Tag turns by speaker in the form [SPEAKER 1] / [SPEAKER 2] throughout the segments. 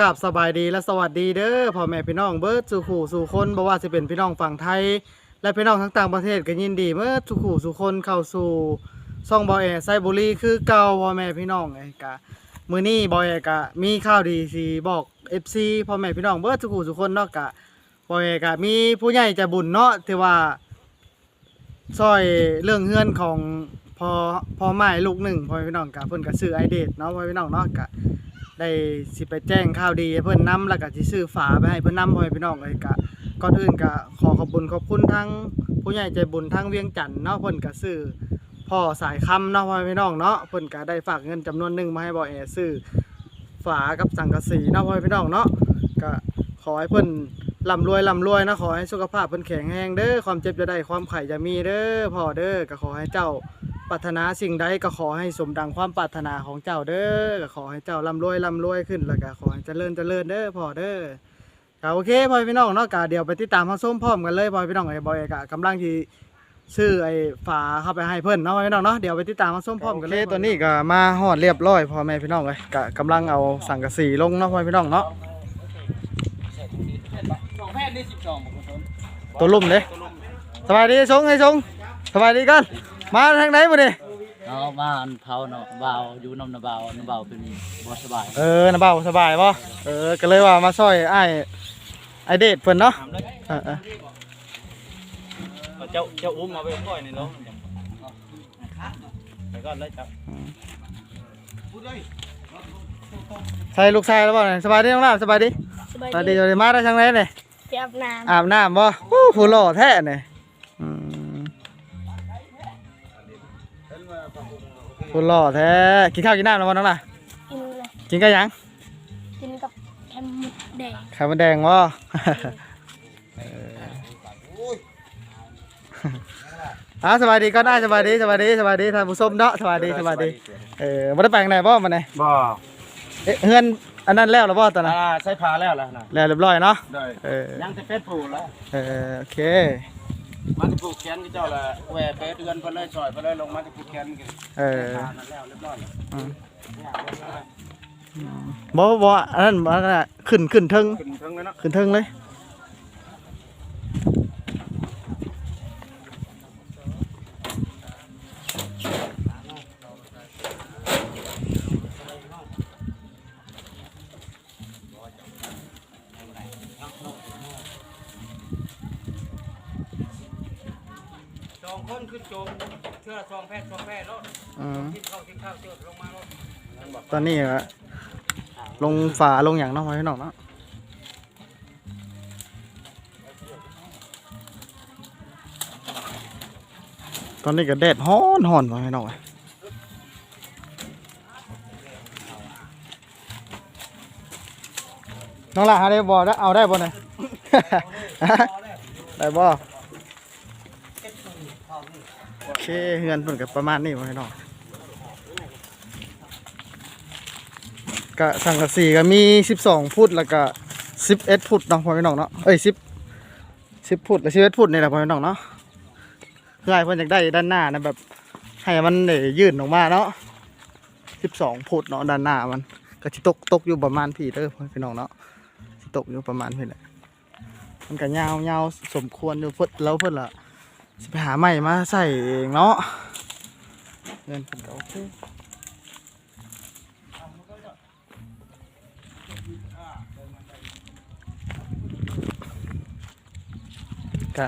[SPEAKER 1] กราบสบายดีและสวัสดีเด้อพ่อแม่พี่น้องเบิร์ดสู่ขู่สู่คนบ่ว่าจะเป็นพี่น้องฝั่งไทย และพี่น้องทั้งต่างประเทศก็ยินดีเมื่อสู่ขู่สู่คนเข้าสู่ซ่องบอยแอไซบุรีคือเก่าพ่อแม่พี่น้องไอ้กะมือนี้บอยแอก็มีข่าวดีสิบอก FC พ่อแม่พี่น้องเบิร์ดสู่ขู่สู่คนเนาะกะบอยแอก็มีผู้ใหญ่ใจบุญเนาะที่ว่าซอยเรื่องเฮือนของพอพอไม้ลูกหนึ่งพ่อแม่พี่น้องกะเพิ่นก็ซื้อไอเดทเนาะพ่อแม่พี่น้องเนาะกะ ได้สิไปแจ้งข่าวดีให้เพิ่อนนํแล้วก็สิซื้อฝาไปให้เพิ่อนนํพ่อแม่พี่น้องเลยก็ก่อนอื่นก็ขอขอบคุญขอบคุณทั้งผู้ใหญ่ใจบุญทั้งเวียงจันทน์เนาะเพิ่อนก็ซื้อพ่อสายคำเนาะพ่อแม่พี่น้องเนาะเพิ่อนก็ได้ฝากเงินจำนวนหนึ่งมาให้บ่อแอซื้อฝากับสังกะสีเนาะพ่อแม่พี่น้องเนาะก็ขอให้เพิ่อนร่ำรวยร่ำรวยนะขอให้สุขภาพเพิ่อนแข็งแรงเด้อความเจ็บจะได้ความไข่จะมีเด้อพ่อเด้อก็ขอให้เจ้า ปรารถนาสิ่งใดก็ขอให้สมดังความปรารถนาของเจ้าเด้อก็ขอให้เจ้าร่ำรวยร่ำรวยขึ้นแล้วก็ขอให้เจริญเจริญเด้อพ่อเด้อก็โอเคพ่อพี่น้องเนาะก็เดี๋ยวไปติดตามเฮาส้มพร้อมกันเลยพ่อพี่น้องไอ้บอยก็กำลังที่ซื้อไอ้ฝาเข้าไปให้เพิ่นเนาะพ่อพี่น้องเนาะเดี๋ยวไปติดตามเฮาส้มพร้อมกันเลยตัวนี้ก็มาฮอดเรียบร้อยพ่อแม่พี่น้องเลยก็กำลังเอาสังกะสีลงเนาะพ่อพี่น้องเนาะ
[SPEAKER 2] สองแพทย์นี่สิบสองบอกคุณชม
[SPEAKER 1] ตัวลุ่มเด้สบายดีสงไอ้สงสบายดีกัน มาทางไหนบ่นี่
[SPEAKER 2] เนาะมาอันเผาเนาะเบาอยู่น้ำน้ำเบาน้ำเบาเป็นบ่สบาย
[SPEAKER 1] เออนะเบาสบายป่ะเออก็เลยว่ามาซอยไอ้ไอเดทเพิ่นเนาะเออเออ
[SPEAKER 3] เจ้าเจ้าอุ้มมาไปปล่อยในน้องไปก่อนเลยครับ
[SPEAKER 1] ใส่ลูกชายแล้วบ่เนี่ยสบายดีน้องลาบสบายดี
[SPEAKER 4] สบาย
[SPEAKER 1] สบายดี
[SPEAKER 4] ดี
[SPEAKER 1] อยู่ดีมาได้ทางไหนเนี่ย
[SPEAKER 4] ไปอาบน้
[SPEAKER 1] อาบน้ำบ่โอ้ผู้หล่อแท้เนี่ย ผู้หล่อแท้ กินข้าวกินน้ำแล้วบ่น้องล่ะำ
[SPEAKER 4] กินเลย
[SPEAKER 1] กินกันยัง
[SPEAKER 4] กินกับแคมหมดแดง
[SPEAKER 1] ไข่มดแดงบ่เอออ่าสบายดีก็ได้สบายดีสบายดีสบายดีท่านผู้ชมเนาะสบายดีสบายดี เออบ่ได้ไปทางไหนบ่มาไหน
[SPEAKER 3] บ่
[SPEAKER 1] เอ๊ะเฮือนอันนั้นแล้วหรือบ่ตอนนั้น
[SPEAKER 3] อ่าใช้พาแล้วล่ะนะ
[SPEAKER 1] แล้วเรียบร้อยเนาะ
[SPEAKER 3] ได้
[SPEAKER 1] เออ
[SPEAKER 3] ยังจะเป็ดผูแล้ว
[SPEAKER 1] เออโอเค
[SPEAKER 3] มันจะผูกแขนที่เจ้าละแหวเป็ดเดือนไปเลยซอยไปเลยลงมาจะผูกแขนกัน
[SPEAKER 1] เออ
[SPEAKER 3] ทานนั่นแล้วเรียบร้อยแล้ว
[SPEAKER 1] อืมบ่บ่อันนั้นบ่อันนั้นอะขึ้นขึ้นเทิง
[SPEAKER 3] ขึ้นเทิงเลยเนาะ
[SPEAKER 1] ขึ้นเทิงเลย
[SPEAKER 3] ขึ้นโจมเชื่อสองแพทย์สองแพทย์แล้ว
[SPEAKER 1] อืม
[SPEAKER 3] กินข้าวกินข้าวเชื่อลงมาแล้ว
[SPEAKER 1] ตอนนี้อะลงฝาลงอย่างเนาะไว้พี่น้องเนาะตอนนี้ก็แดดฮ้อนฮ้อนไว้พี่น้องเอ้ยน้องล่ะหาได้บ่ได้เอาได้บ่เนี่ย ได้บ่โอ เคเฮือนเพิ่นก็ประมาณนี้ไว้พี่น้องก็สังกะสีก็มี12ฟุตแล้วก็11ฟุตเนาะพ่อพี่น้องเนาะเอ้ย10 10ฟุตและ11ฟุตนี่แหละพ่อพี่น้องเนาะคือให้เพิ่นอยากได้ด้านหน้านะแบบให้มันได้ยื่นออกมาเนาะ12ฟุตเนาะด้านหน้ามันก็สิตกตกอยู่ประมาณพี่เด้อพ่อพี่น้องเนาะตกอยู่ประมาณพี่แหละมันก็ยาวยาวสมควรอยู่เพิ่นแล้วเพิ่นละ สิไปหาใหม่มาใส่เองเนาะเงินเพิ่นก็โอเคก็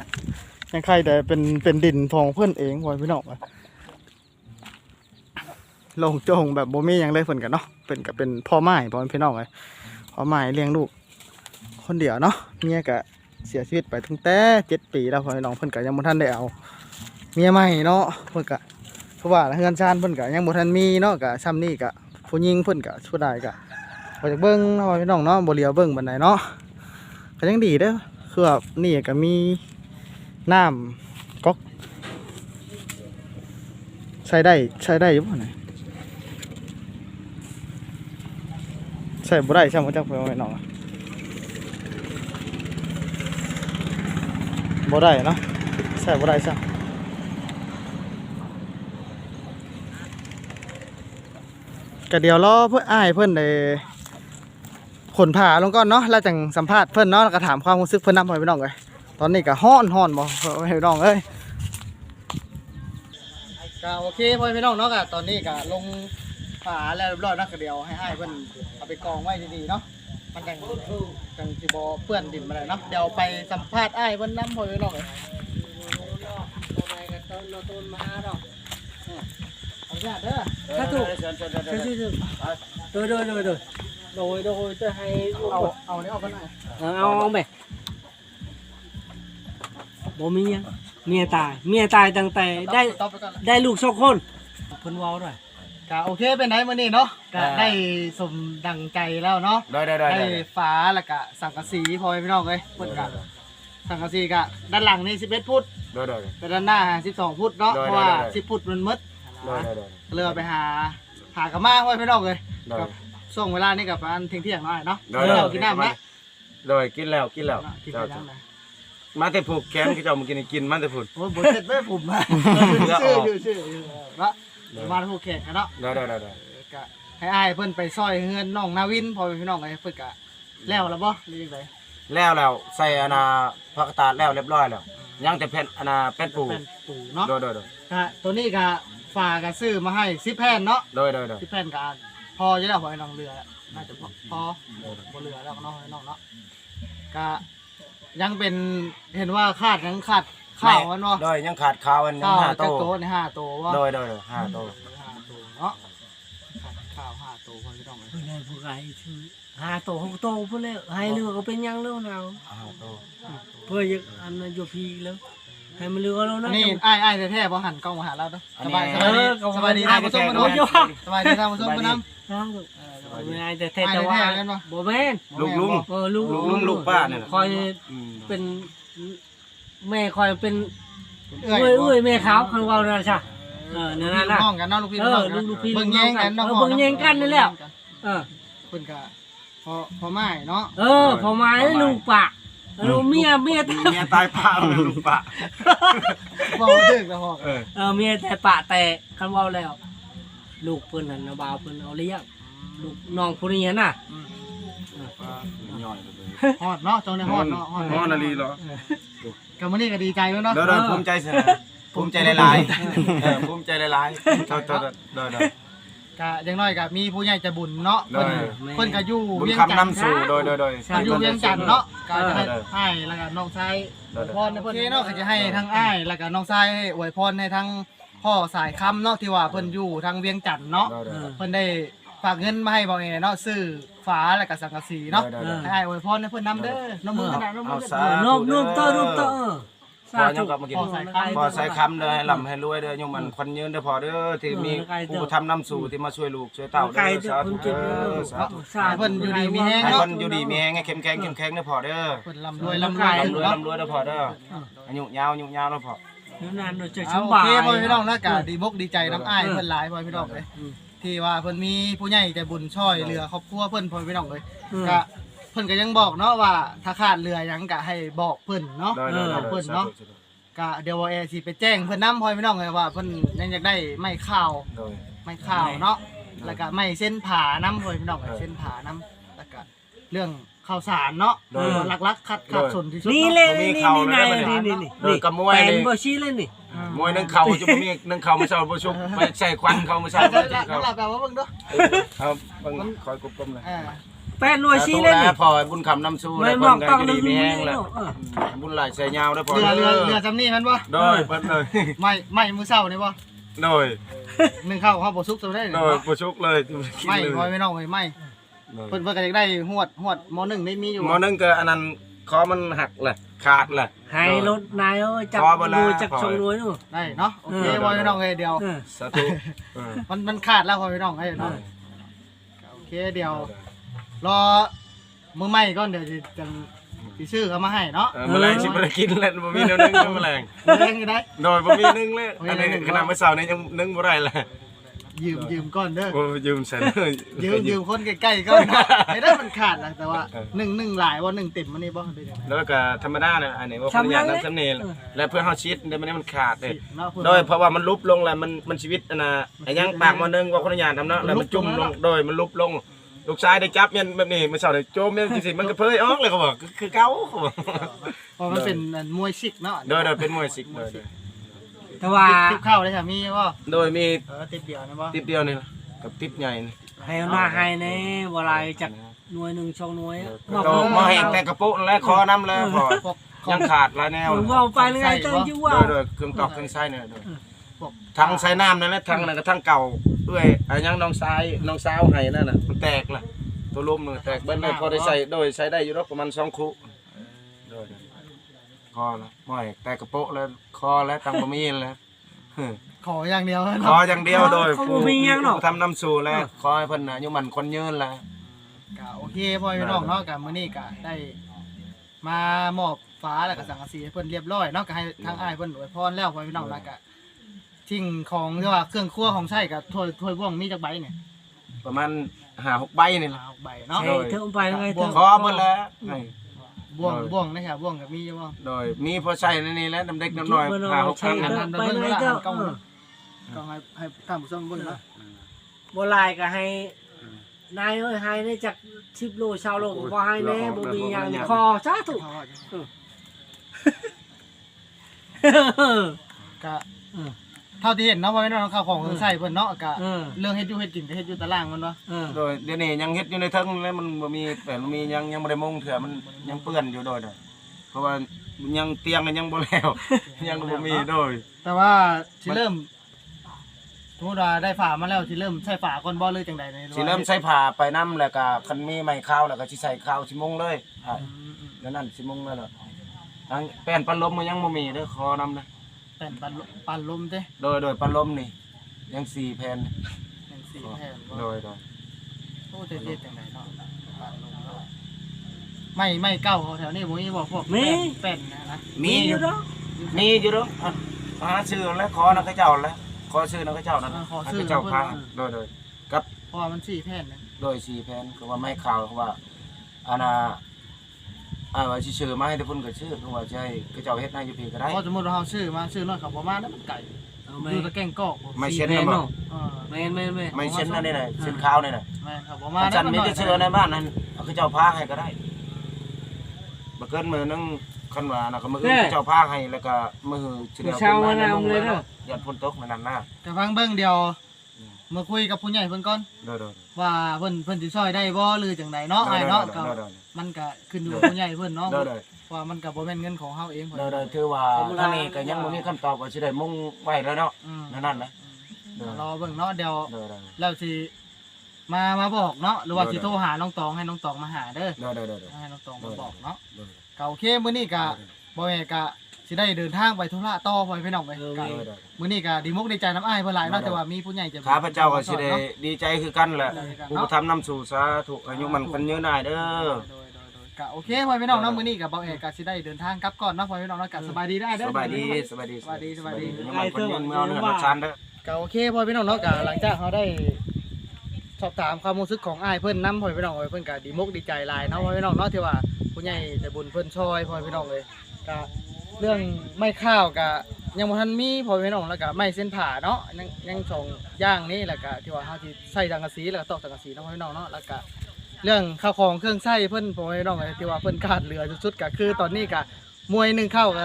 [SPEAKER 1] ยังใครแต่เป็นเป็นดินทองเพื่อนเองพอยพี่น้องลงโจงแบบโบมี่ยังเลยเพิ่นกันเนาะเป็นกับเป็นพ่อไม้พ่อพี่น้องเลยพ่อไม้เลี้ยงลูก คนเดียวเนาะเมียก็ เสียชีวิตไปตั้งแต่เจ็ดปีแล้วพ่อพี่น้องเพิ่นก็ยังบ่ทันได้เอาเมียใหม่เนาะเพิ่นก็เพราะว่าเฮือนชานเพิ่นก็ยังบ่ทันมีเนาะก็ซ้ำนี่ก็ผู้หญิงเพิ่นก็ช่วยได้ก็บ่จากเบิ่งเนาะพ่อพี่น้องเนาะบ่เหลียวเบิ่งปานใดเนาะก็ยังดีเด้อคือแบบนี่ก็มีน้ำก๊อกใช้ได้ใช้ได้อยุบไหนยใช้บ่ได้ใช่ไหมจักไปไว้น้องอะ บ่ได้เนาะใช้บ่ได้ใช่ก็เดี๋ยวรอเพื่ออ้ายเพื่อนได้ผลผ่าลงก่อนเนาะแล้วจังสัมภาษณ์เพิ่อนเนาะแล้วก็ถามความรู้สึกเพิ่อนนำพ่อพี่น้องเลยตอนนี้ก็ฮ้อนฮ้อนบ่พ่อพี่น้องเอ้ยก็โอเคพ่อพี่น้องเนาะก็ตอนนี้ก็ลงฝาแล้วเรียบร้อยนะก็เดี๋ยวให้อ้ายเพิ่อนเอาไปกองไว้ดีๆเนาะ มันจังจังสิบ่เปื้อนดินมาเลยเนาะเดี๋ยวไปสัมภาษณ์อ้ายเพิ่นนำพ่อพี่น้องเลยเอาญาตเด้อ
[SPEAKER 3] ถ้าถูกเชิญเชิญเชิญเชิญ
[SPEAKER 5] โดยโดยโดยโดยโดยโดยจะให้
[SPEAKER 1] เอาเอาเนี่ออกกันหน
[SPEAKER 5] เอาเอาเอาไปบ่มีหยังเมียตาย เมียตายตั้งแต่ได้
[SPEAKER 1] ตอบไปก่อน
[SPEAKER 5] ได้ลูกสองคนเพิ่นเว้าด้วย
[SPEAKER 1] ก็โอเคเป็นไงมื้อนี้เนาะก็ได้สมดังใจแล้วเนาะ
[SPEAKER 3] ได้ได้ได้
[SPEAKER 1] ได้
[SPEAKER 3] ได้
[SPEAKER 1] ฟ้าแล้วก็สังกะสีพอพี่น้องเลยเพิ่นก็สังกะสีก็ด้านหลังนี่11ฟุต
[SPEAKER 3] ได้ได้
[SPEAKER 1] แต่ด้านหน้า12ฟุตเนาะ
[SPEAKER 3] ได้
[SPEAKER 1] เพราะว่า
[SPEAKER 3] ได้ได้
[SPEAKER 1] 10ฟุตมันมืด
[SPEAKER 3] ได้ได้ได้
[SPEAKER 1] ก็เลยเอาไปหาหากระมาไว้พี่น้องเลย
[SPEAKER 3] ได้
[SPEAKER 1] กับช่วงเวลานี้กับประมาณเที่ยงเที่ยงๆหน่อยเนาะ
[SPEAKER 3] ได้
[SPEAKER 1] เดี๋ยวกินน้ำไหม
[SPEAKER 3] ได้กินแล้วกินแล้ว
[SPEAKER 1] กิน
[SPEAKER 3] เจ้า
[SPEAKER 1] น้ำไหม
[SPEAKER 3] มาแต่ผูกแขนที่เจ้ามากินกินมาแต่ผูก
[SPEAKER 1] โอ้ยบทเสร็จไม่ผมมา
[SPEAKER 3] เดี๋ยวอ
[SPEAKER 1] ชื่อ
[SPEAKER 3] อก
[SPEAKER 1] ชื่อชื่อชื่อเนาะ มาผูกแขนกันเนาะ
[SPEAKER 3] ได้ได้ได้ได้
[SPEAKER 1] ก็ให้อ้ายเพิ่นไปซอยเฮือนน้องนาวินพอพี่น้องไอ้เพิ่นก็แล้วแล้วบ่หรือยังไง
[SPEAKER 3] แล้วแล้วใส่อนาผักกาดแล้วเรียบร้อยแล้ว ยังแต่เพ็นอนาเป็นปู
[SPEAKER 1] เป็นปูเนาะ
[SPEAKER 3] โดยโดยโดย
[SPEAKER 1] ก็ตัวนี้ก็ฝากกันซื้อมาให้10แผ่นเนาะ
[SPEAKER 3] โดยโดยโดย
[SPEAKER 1] 10แผ่นก็พอจะได้พอให้น้องเรือน่าจะพอพอบ่เหลือแล้วเนาะให้น้องเนาะก็ยังเป็นเห็นว่าขาดยังขาด ข้าวมันบ่
[SPEAKER 3] โดยยังขาดข้าวอันยัง
[SPEAKER 1] ข้าว
[SPEAKER 3] ห้า
[SPEAKER 1] จั
[SPEAKER 3] โต
[SPEAKER 1] กโตในห้าโตว่า
[SPEAKER 3] โดยโดยโดยห้าโต
[SPEAKER 1] ห้าโตเนาะขาดข้าวห้าโตพอพี่น้องเลย
[SPEAKER 5] เพิ่นให้ผู้ใหญ่ชื่อหาโตหกโตเพิ่นแล้วให้เรือก็เป็นหยังแล้วนาว
[SPEAKER 3] ห้าโต
[SPEAKER 5] เพื่ออยากอันนั้นอยู่พี่แล้วให้มันเรือแล้วนะ
[SPEAKER 1] นี่ไอ้ไอ้ายๆแท้ๆพอหันกล้องมาหาเราเนาะ
[SPEAKER 3] อัน
[SPEAKER 1] ส
[SPEAKER 3] นี้
[SPEAKER 1] บายสบายดีสบายดีท่านผู้ชมมาดูสบายดีท่านผู้ชมมาดู
[SPEAKER 5] น้อง
[SPEAKER 1] เออสบายดี
[SPEAKER 5] ไม่ได้แต่แต่แต่ว่า
[SPEAKER 1] ให้แท้ๆกันปะ
[SPEAKER 5] บ่แม่น
[SPEAKER 3] ลูกลุง
[SPEAKER 5] เออลูก
[SPEAKER 3] ลูกลุงลูกป้าเนี่ย
[SPEAKER 5] คอย
[SPEAKER 3] อืม
[SPEAKER 5] เป็น แม่คอยเป็น
[SPEAKER 1] เอ้
[SPEAKER 5] เอ้ย
[SPEAKER 1] ย
[SPEAKER 5] เอ้ยแม่ขาวคันเว้านั่นใช่ เออนั่น
[SPEAKER 1] พี่
[SPEAKER 5] น่ะ
[SPEAKER 1] น้องกันเนาะลูกพี่
[SPEAKER 5] เอ
[SPEAKER 1] น้
[SPEAKER 5] อ
[SPEAKER 1] อง
[SPEAKER 5] ลูกลูกพี่
[SPEAKER 1] เบิ่งแย่งกันเนาะ
[SPEAKER 5] เออเบิ่งแย่งกันนั่นแหละ เออ
[SPEAKER 1] เพิ่นก็พอพอไม้เนาะ
[SPEAKER 5] เออพอมาให้ลูกปะลูกเมียเมีย
[SPEAKER 3] เมียตายป้าเลยลูกป้า
[SPEAKER 1] บ่ถึกแล้วพอ
[SPEAKER 3] เออ
[SPEAKER 5] เออเมียแต่ปะแต่คันเว้าแล้ว ลูกเพิ่นนั่นนะบ่าวเพิ่นเอาเลี้ยงลูกน้องผู้นี้น่ะ
[SPEAKER 3] ย่อย
[SPEAKER 1] ฮอดเนาะจงได้ฮอดเนาะฮอด
[SPEAKER 3] ฮอดนาลีเหรอ
[SPEAKER 1] ก็มื้อนี้ก็ดีใจแล้วเนาะ
[SPEAKER 3] เดี๋ยวเดี๋ยวภูมิใจเสนอภูมิใจหลายๆเออภูมิใจหลายๆเดี๋ยวเดี๋ยวเดี๋ยวเดี๋ยว
[SPEAKER 1] ก็อย่างน้อยก็มีผู้ใหญ่ใจบุญเนาะเพิ่น
[SPEAKER 3] ได้
[SPEAKER 1] เพิ่นก็อยู่
[SPEAKER 3] บุญ
[SPEAKER 1] เวียง
[SPEAKER 3] คำ
[SPEAKER 1] จันทน์
[SPEAKER 3] นำสู่โดยโดยโดย
[SPEAKER 1] เพิ่นอยู่เวียงจันทน์เนาะก็จะให้
[SPEAKER 3] เออ
[SPEAKER 1] ให้แล้วก็น้องชาย
[SPEAKER 3] เออ
[SPEAKER 1] พรให้เพิ่นเนาะก็จะให้ทั้งอ้ายแล้วก็น้องชายให้อวยพรให้ทั้งพ่อสายคำเนาะที่ว่าเพิ่นอยู่ทางเวียงจันทน์เนาะ
[SPEAKER 3] เดี๋ยวเดี๋ยว
[SPEAKER 1] เพิ่นได้ ฝากเงินมาให้บ่เอเนาะซื้อฝาแล้วก็สังกะสีเนาะ
[SPEAKER 3] เดี๋ยวเดี๋ยว
[SPEAKER 1] ให้อ้ายอวยพรให้เพิ่นนํเด้อน้ำมือขนาดน้ำมื
[SPEAKER 3] เอา
[SPEAKER 1] อ
[SPEAKER 3] สา
[SPEAKER 5] เออนกนกเตอลูกเตอ
[SPEAKER 3] พอยังกลับมากิน
[SPEAKER 1] พอใส่คำ
[SPEAKER 3] พอใส่คำเด้อให้ลำให้รวยเด้อยมมันคนยืนเด้อพอเด้อที่มีผู้ทำนำสู่ที่มาช่วยลูกช่วยเต่าเด้
[SPEAKER 5] ไก่
[SPEAKER 3] อ
[SPEAKER 5] เด้อ
[SPEAKER 3] สา
[SPEAKER 5] คน
[SPEAKER 3] ธุ
[SPEAKER 5] เจ็บ
[SPEAKER 3] เด้
[SPEAKER 5] เด้อ
[SPEAKER 3] อสาธุ
[SPEAKER 5] สาธุ
[SPEAKER 1] เพิ่นอยู่ดีมีแฮง
[SPEAKER 3] ให้
[SPEAKER 1] เนาะ
[SPEAKER 3] คนอยู่ดีมีแฮงให้เข้มแข็งเข้มแข็งเด้อพอเด้อ
[SPEAKER 1] เพิ่นร่ำรวยร่ำรวย
[SPEAKER 3] ลำรวย
[SPEAKER 1] เนาะ
[SPEAKER 3] ลำรวยเด้อพอเด้ออายุยาวอายุยาวเด้อพอ
[SPEAKER 5] นานๆจะ
[SPEAKER 1] เอา
[SPEAKER 5] ส
[SPEAKER 1] โอบา
[SPEAKER 5] ย
[SPEAKER 1] เคพ่อพี่น้องนะกะดีมกดีใจน้ำอ้ายเพิ่นหลายพ่อพี่น้องเลย ที่ว่าเพิ่นมีผู้ใหญ่ใจบุญช่วยเหลือครอบครัวเพิ่นพ่อพี่น้องเลยกะเพิ่นก็ยังบอกเนาะว่าถ้าขาดเรือหยังกะให้บอกเพิ่นเนาะ
[SPEAKER 3] ได้ได้ได้
[SPEAKER 1] เพิ่นเนาะกะเดี๋ยวว่าแอร์สิไปแจ้งเพิ่นนํพ่อพี่น้องเลยว่าเพิ่นยังอยากได้ไม้ข้าว
[SPEAKER 3] โดย
[SPEAKER 1] ไม้ข้าวเนาะ แล้วก็ไม้เส้นผานํพ่อพี่น้องเลยเส้นผานํแล้วก็เรื่องข้าวสารเนาะหลักๆคัดขาดสนที่สุด
[SPEAKER 5] นี่
[SPEAKER 1] เนาะ
[SPEAKER 5] เลยนี่นี่นายนี่นี่นี่
[SPEAKER 3] โดยกับมวย
[SPEAKER 5] เป็
[SPEAKER 3] นี่
[SPEAKER 5] นบ่ชี้เลยนี่
[SPEAKER 3] มวยนึ่งเข่าจะบ่มีนึ่งเข่ามาเช้าบ่ชุบไปใส่ควันเขามาเช้า
[SPEAKER 1] ใช่
[SPEAKER 3] บ่
[SPEAKER 1] ใช่
[SPEAKER 3] เขา
[SPEAKER 1] น้ำลายแปลว่าเบิ่งเด้อ
[SPEAKER 3] ครับเบิ่งคอยกบกลมเลย
[SPEAKER 1] อ่า
[SPEAKER 5] แปดหน่วยชี้เลยนี่
[SPEAKER 3] พอบุญคำนำสู้
[SPEAKER 5] ไม่
[SPEAKER 3] แล้ว
[SPEAKER 5] บอก
[SPEAKER 3] เพิ่น
[SPEAKER 5] ต้อง
[SPEAKER 3] ก็
[SPEAKER 5] นึ
[SPEAKER 3] ดี
[SPEAKER 5] ง
[SPEAKER 3] มี
[SPEAKER 5] นี่
[SPEAKER 3] แห้งแล้ว
[SPEAKER 5] เออ
[SPEAKER 3] บุญหลายใส่ยาวได้พอ
[SPEAKER 1] เรือเรือ
[SPEAKER 3] ด้
[SPEAKER 1] เรือจำนี่แมันบ่
[SPEAKER 3] โดยเพิ่นเลย
[SPEAKER 1] ไม่ไม่มือเศร้านี่บ่
[SPEAKER 3] โดย
[SPEAKER 1] หนึ่งเข้าเข้าบ่ซุกตัวได้
[SPEAKER 3] โดยบ่ชุกเลยคิด
[SPEAKER 1] ไม่
[SPEAKER 3] เลย
[SPEAKER 1] พอยไม่น้องเลยไม่
[SPEAKER 3] โดย
[SPEAKER 1] เพิ่นเพิ่นก็อยากได้หวดหวดมหนึ่งได้มีอยู่
[SPEAKER 3] หมอนึงก็อันนั้น คอมันหักแหละขาดแหละ
[SPEAKER 5] ให้รถนายเอ้ยจับ
[SPEAKER 3] พอเวลา
[SPEAKER 5] ดูจักชงรวยนู่น
[SPEAKER 1] ได้เนาะโอเค
[SPEAKER 3] เออ
[SPEAKER 1] พอยไม่น้องเลยเดียว
[SPEAKER 5] เออ
[SPEAKER 3] สาธุเออ
[SPEAKER 1] มันมันขาดแล้วพอยไม่น้องไอ้เนาะโอเคเดี๋ยว รอมือใหม่ก่อนเดี๋ยวสิจังสิซื้อเขามาให้เนาะ
[SPEAKER 3] เออแมลงสิบ่ได้กินแล้วบ่มีแนวนึงแมลง
[SPEAKER 1] เล่นอยู่ได้
[SPEAKER 3] โดยบ่มีนึงเลยอันนี้ขนาดเมื่อเช้านี้ยังนึงบ่ได้เลย
[SPEAKER 1] ยืมยืมก่อนเด้อ
[SPEAKER 3] โอ้ยืมฉัน
[SPEAKER 1] ยืมยืมคนใกล้ๆก่อนเนาะไม่ได้มันขาดนะแต่ว่า
[SPEAKER 3] เออ
[SPEAKER 1] หนึ่งหนึ่งหลายว่าหนึ่งเต็มมันนี่บ่เป็นยังไง
[SPEAKER 3] แล้วก็ธรรมดาเนี่ยอันนี้ว่าคนอยากนำสำเนียงและเพื่อเฮาชิดเดี๋ยวมันนี้มันขาดเลย
[SPEAKER 1] เนาะพิ่น
[SPEAKER 3] โดยเพราะว่ามันลุบลงแล้วมันมันชีวิตอันน่ะไอ้ยังปากมานึงว่าคนอยากทำเนาะแล้วมันจุ่มลงโดยมันลุบลงลูกชายได้จับยันแบบนี้มันเสาได้โจมยันสิมันก็เผยออกเลยเขาบอกคือคือเก่าเขาบอก
[SPEAKER 1] เพราะมันเป็นอันมวยซิกเนาะ
[SPEAKER 3] โดยโดยเป็นมวยสิกโดยโดย
[SPEAKER 5] แต่ว่า
[SPEAKER 1] ติบเข้าได้ค่ะมีบ่
[SPEAKER 3] โดยมี
[SPEAKER 1] เออติบเดียวนะบ่
[SPEAKER 3] ติปเดียวนี่นะกับติปใหญ่นี่
[SPEAKER 5] ให้เอาหน้าให้แน่บ่หลายจากหน่วยหนึงช่องหน่วยอะ
[SPEAKER 3] ก็มาแหงแต่กระปุกและคอน้ำแล้วพอ
[SPEAKER 1] พวก
[SPEAKER 3] ยังขาดหลายแนว
[SPEAKER 5] ผมว่าไปเลยไงจังจิว่า
[SPEAKER 3] โดยโดยเครื่องตอกเครื่องไส้เนี่ยโดยทั้งไส้น้ำนั่นแหละทั้งนั้นก็ทั้งเก่าด้วยอันยังน้องซ้ายน้องสาวให้นั่นน่ะมันแตกล่ะตัวลมมันแตกเบิ้ลเลยพอได้ใส่โดยใช้ได้อยู่รอบประมาณสองคุโดยโดยค อแล้วไม่แต่กระโปะแล้วคอแล้วตังบะมีแล้ว
[SPEAKER 1] ขออย่างเดียว
[SPEAKER 3] ขอ
[SPEAKER 1] เนาะ
[SPEAKER 3] อย่างเดียวโดย
[SPEAKER 5] เขาบ่มีหยังหรอก
[SPEAKER 3] ผู้ทำน้ำสูแล้วขอให้เพิ่นน่ะอายุมันคนยืนแล้ว
[SPEAKER 1] ก็โอเคพ่อพี่น้องเนาะกับมื้อนี้ก็ได้ มามอบฟ้าแล้วก็สังกะสีให้เพิ่นเรียบร้อยเนาะก็ให้ทางอ้ายเพิ่นอวยพรแล้วพ่อพี่น้องแล้วก็ทิ้งของที่ว่าเครื่องครัวของใช้กับถ้วยถ้วยบ่วงมีจักใบเนี่ย
[SPEAKER 3] ประมาณห้าหกใบนี่ล่ะ
[SPEAKER 1] หาใบเนาะ
[SPEAKER 5] ใช่เธอเอาไปเลยไงเธอ
[SPEAKER 3] ขอหมดแล้วให้
[SPEAKER 1] บ่วงบ่วงนะครับบ่วงก็มีอยู่บ่
[SPEAKER 3] โดยมีพอใช้ในนี่แล้วน้ำเด็กน้ำน้อยห้าหกพัน
[SPEAKER 1] อั
[SPEAKER 3] นั่
[SPEAKER 1] น
[SPEAKER 3] น
[SPEAKER 1] นั้น
[SPEAKER 5] ไป
[SPEAKER 1] เบิ่ง
[SPEAKER 5] ไหน
[SPEAKER 1] เวลา
[SPEAKER 5] เจ้า
[SPEAKER 1] อันเก่าเนาะก็ให้ให้ท่านผู้ชมเบิ่งเนาะ
[SPEAKER 5] บ่หลายก็ให้นายเอ้ยให้ได้จาก10โลชาวโลก็บ่ให้แน่บ่มีหยังนี่ขอสาธุ
[SPEAKER 1] เขาว่าจัง
[SPEAKER 5] เออ
[SPEAKER 1] ก็
[SPEAKER 5] เออ
[SPEAKER 1] เท่าที่เห็นเนาะพ่อพี่น้องข้าวของเครื่องใช้เพิ่นเนาะก็
[SPEAKER 5] เออ
[SPEAKER 1] เรื่องเฮ็ดอยู่เฮ็ดกินก็เฮ็ดอยู่ตารางมันบ่
[SPEAKER 5] เออ
[SPEAKER 3] โดยเดี๋ยวนี้ยังเฮ็ดอยู่ในเทิงแล้วมันบ่มีแต่มันมียังยังบ่ได้มงเถื่อมันยังเปื้อนอยู่โดยโดยเพราะว่ายังเตียงกันยังบ่แล้ว ยังบ่มีโดย
[SPEAKER 1] แต่ว่าสิเริ่มสมมุติว่าได้ฝามาแล้วสิเริ่มใช้ฝาก่อนบ่หรือจังใดใน
[SPEAKER 3] สิเริ่มใส่ผ้าไปน้ำแล้วก็คันมีไม้ข้าวแล้วก็สิใส่ข้าวสิมงเลยอะ
[SPEAKER 1] อืมอืม
[SPEAKER 3] แล้วนั่นสิมงเลยเหรออันแป้นปันลมมันยังบ่มีเด้อคอน้ำนะ
[SPEAKER 1] เป็นปันลปันลมเด้
[SPEAKER 3] โดยโดยปันลมนี่ ยังสี่แผ่น
[SPEAKER 1] เป็นสีแผ่นบ่
[SPEAKER 3] โดยโดย
[SPEAKER 1] โอ้เท่ๆจังไดเนาะปันลมเนาะไม่ไม่เก่าเขาแถวนี้บ่มีบ่พวก
[SPEAKER 5] มี
[SPEAKER 1] แป้นนะนะ
[SPEAKER 3] มีอยู่
[SPEAKER 5] เนาะ
[SPEAKER 3] มีอยู่เด้ออะหาซื้อแล้วขอนักเจ้าแล้วขอซื้อนักเจ้านั่นนักเจ้าพาโดยโดยกับ
[SPEAKER 1] เพราะว่ามันสีแผ่นนะ
[SPEAKER 3] โดยสี่แผ่นคือว่าไม่ข่าวคือว่าอันน่ะ อ่าว่าสิชื่อมาให้ทุกคนก็ชื่อคือว่าจะให้เขาเจ้าเฮ็ดให้อยู่พี่ก็ได้
[SPEAKER 1] เพราะสมมุติว่าเฮาซื้อมาซื้อน้อยเขาบ่มาแล้วมันไก่
[SPEAKER 5] เอา
[SPEAKER 1] อ
[SPEAKER 5] ไม่
[SPEAKER 1] ยู่ตะแกรงกอกบ่
[SPEAKER 3] ไม่เช่นนั้นบ่
[SPEAKER 1] เออ
[SPEAKER 5] ไม่ไม่ไม่
[SPEAKER 3] ไม่เช่นนั่นนี่น่ะเช่นข้าวนี่น่ะ
[SPEAKER 1] แม่นครับบ่มา
[SPEAKER 3] อาจารย์มี
[SPEAKER 1] แล้ว
[SPEAKER 3] แต่เชื่อในบ้านนั้นเอาเขาเจ้าพาให้ก็ได้บ่เกินมื้อนึงคันว่าน่ะก็มื้ออื่นเขาเจ้าพาให้แล้วก็มื้อสิได้เอาขึ้นมาในมุ้งเลยเนาะอย่าฝนตกนั่นน่ะนะ
[SPEAKER 1] ก็ฟังเบิ่งเดียว มาคุยกับผู้ใหญ่เพิ่นก่อน
[SPEAKER 3] โดยโดย
[SPEAKER 1] ว่าเพิ่นเพิ่นสิช่วยได้บ่หรือจังไดเนาะอ้ายเนาะก็
[SPEAKER 3] โดยโดย
[SPEAKER 1] มันก็ขึ้นอยู่กับผู้ใหญ่เพิ่นเนาะ
[SPEAKER 3] โดยโดย
[SPEAKER 1] ว่ามันก็บ่แม่นเงินของเฮาเองเพิ่น
[SPEAKER 3] โดยโดยถือว่าทางนี้ก็ยังบ่มีคำตอบว่าสิได้มุ่งไว้แล้วเนาะ
[SPEAKER 1] อืม
[SPEAKER 3] นั่นนั่นนะ
[SPEAKER 1] เดี๋ยวรอเบิ่งเนาะเดี๋ยว
[SPEAKER 3] โดยโดย
[SPEAKER 1] แล้วสิมามาบอกเนาะหรือว่า
[SPEAKER 3] ได้
[SPEAKER 1] สิโทรหาน้องตองให้น้องตองมาหาเด้อ
[SPEAKER 3] โดยโดยโดยโดย
[SPEAKER 1] ให้น้องตองมาบอกเนาะ
[SPEAKER 3] โดย
[SPEAKER 1] ก็โอเคมื้อนี้ก็บ่แม่นก็ สิได้เดินทางไปธุระต่อพ่อพี่น้องไปก็
[SPEAKER 3] โดยโดย
[SPEAKER 1] มื้อนี้ก็ดีมุกดีใจน้ำอ้ายเพิ่นหลายเนาะ
[SPEAKER 3] ได้
[SPEAKER 1] แต่ว่ามีผู้ใหญ่ใจบุญ
[SPEAKER 3] ข้าพเจ้าก็สิได้
[SPEAKER 1] เนาะ
[SPEAKER 3] ดีใจคือกันแหละ
[SPEAKER 1] ได้กัน
[SPEAKER 3] ผู้
[SPEAKER 1] เนาะ
[SPEAKER 3] ทำนำสู่สาธุอายุมันคนยืนได้เด้อ
[SPEAKER 1] โดยโดยโดยก็โอเคพ่อพี่น้องเนาะมื้อนี้ก็บ่เอกก็สิได้เดินทางกลับก่อนเนาะพ่อพี่น้องเนาะก็สบายดีได้เด้อ
[SPEAKER 3] สบายดีสบายดี
[SPEAKER 1] สบายดีสบายดี
[SPEAKER 3] อายุมันคนยืนเมื่อเนื้อชันเด้อ
[SPEAKER 1] ก็โอเคพ่อพี่น้องเนาะก็หลังจากเขาได้สอบถามความรู้สึกของอ้ายเพิ่นนํพ่อพี่น้องเอ้ยเพิ่นก็ดีมุกดีใจหลายเนาะพ่อพี่น้องเนาะที่ว่าผู้ใหญ่ใจบุญเพิ่นช่วยพ่อพี่น้องเลยก็ เรื่องไม่ข้าวก็ยังบ่ทันมีพอพี่น้องแล้วก็ไม่เส้นผ่าเนาะยังยังสองอย่างนี้แล้วก็ที่ว่าเฮาสิใส่สังกะสีแล้วก็ตอกสังกะสีเนาะพ่อพี่น้องเนาะแล้วก็เรื่องข้าวของเครื่องใช้เพิ่นพ่อพี่น้องที่ว่าเพิ่นขาดเหลือสุดๆก็คือตอนนี้ก็มวยหนึ่งเข้าก็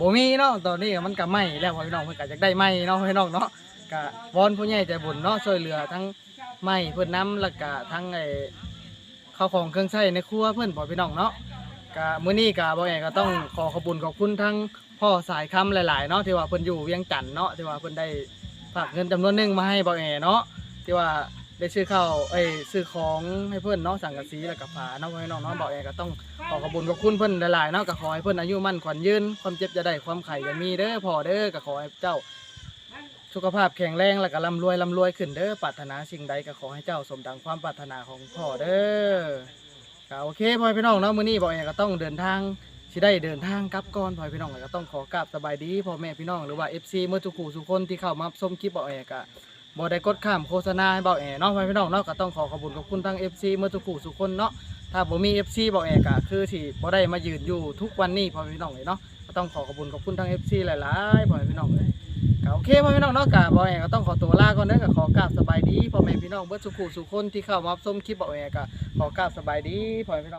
[SPEAKER 1] บ่มีเนาะตอนนี้ก็มันก็ไม้แล้วพ่อพี่น้องเพิ่นก็อยากได้ไม้เนาะพ่อพี่น้องเนาะก็วอนผู้ใหญ่ใจบุญเนาะช่วยเหลือทั้งไม้เพื่อนน้ำแล้วก็ทั้งไอ้ข้าวของเครื่องใช้ในครัวเพื่อนพ่อพี่น้องเนาะ ก็มื้อนี้ก็บ่แอก็ต้องขอขอบคุญขอบคุณทั้งพ่อสายคำหลายๆเนาะที่ว่าเพิ่นอยู่เวียงจันทน์เนาะที่ว่าเพิ่นได้ฝากเงินจำนวนหนึงมาให้บ่แอเนาะที่ว่าได้ซื้อข้าวเอ้ยซื้อของให้เพิ่นเนาะสังกะสีแล้วก็ฝาเนาะพ่อพี่น้องเนาะบ่แอก็ต้องขอขอบคุญขอบคุณเพิ่นหลายๆเนาะก็ขอให้เพิ่นอายุมั่นขวัญยืนความเจ็บจะได้ความไข่จะมีเด้อพ่อเด้อก็ขอให้เจ้า สุขภาพแข็งแรงแล้วก็ร่ำรวยร่ำรวยขึ้นเด้อปรารถนาสิ่งใดก็ขอให้เจ้าสมดังความปรารถนาของพ่อเด้อ ก็โอเคพ่อพี่น้องเนาะมื้อนี้บอกเองก็ต้องเดินทางสิได้เดินทางกลับก่อนพ่อพี่น้องก็ต้องขอกราบสบายดีพ่อแม่พี่น้องหรือว่า FC เมื่อทุกคู่ทุกคนที่เข้ามาชมคลิปบอกเองก็บ่ได้กดข้ามโฆษณาให้บอกเองเนาะพ่อพี่น้องเนาะก็ต้องขอขอบคุณขอบคุณทั้ง FC เมื่อทุกคู่ทุกคนเนาะถ้าบ่มี FC บอกเองก็คือสิบ่ได้มายืนอยู่ทุกวันนี้พ่อพี่น้องเลยเนาะก็ต้องขอขอบคุณขอบคุณทั้ง FC หลายๆพ่อพี่น้องเลย โอเคพ่อแม่พี่น้องเนาะก็บ่แอก็ต้องขอตัวลาก่อนเด้อก็ขอกราบสบายดีพ่อแม่พี่น้องเบิดสุขุสุคนที่เข้ามารับชมคลิปบ่แอก็ขอกราบสบายดีพ่อแม่พี่น้อง